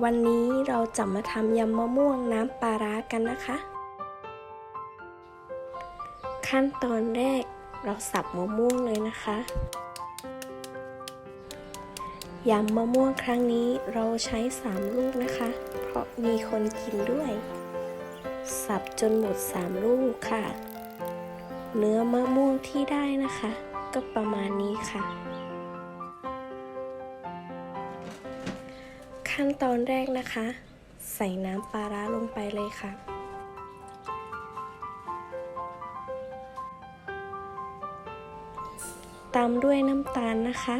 วันนี้เราจะมาทำยำมะม่วงน้ำปลาร้ากันนะคะ ขั้นตอนแรกเราสับมะม่วงเลยนะคะยำมะม่วงครั้งนี้เราใช้ 3 ลูกนะคะ เพราะมีคนกินด้วย สับจนหมด 3 ลูกค่ะ เนื้อมะม่วงที่ได้นะคะ ก็ประมาณนี้ค่ะ ขั้นตอนแรกนะคะ ใส่น้ำปลาร้าลงไปเลยค่ะ ตามด้วยน้ำตาลนะคะ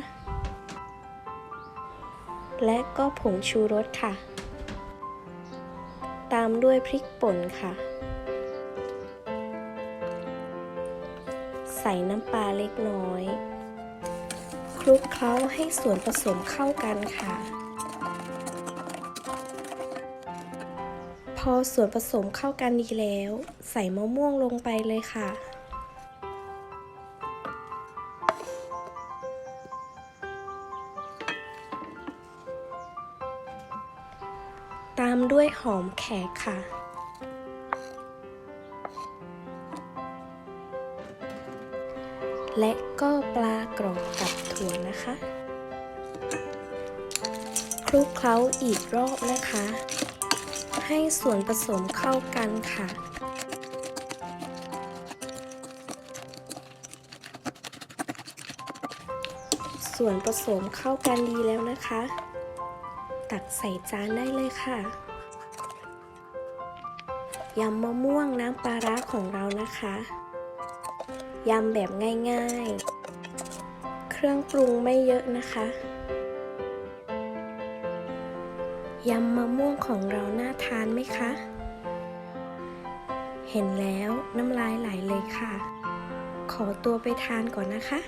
และก็ผงชูรสค่ะ ตามด้วยพริกป่นค่ะ ใส่น้ำปลาเล็กน้อยคลุกเคล้าให้ส่วนผสมเข้ากันค่ะ พอส่วนผสมเข้ากันดีแล้ว ใส่มะม่วงลงไปเลยค่ะ ตามด้วยหอมแขกค่ะและก็ปลากรอบกับถั่วนะคะ คลุกเคล้าอีกรอบนะคะ ให้ส่วนผสมเข้ากันค่ะ ส่วนผสมเข้ากันดีแล้วนะคะ ตักใส่จานได้เลยค่ะยำมะม่วงน้ำปลาร้าของเรานะคะ ยำแบบง่ายๆ เครื่องปรุงไม่เยอะนะคะ ยำมะม่วงของเราน่าทานไหมคะ เห็นแล้วน้ำลายไหลเลยค่ะ ขอตัวไปทานก่อนนะคะ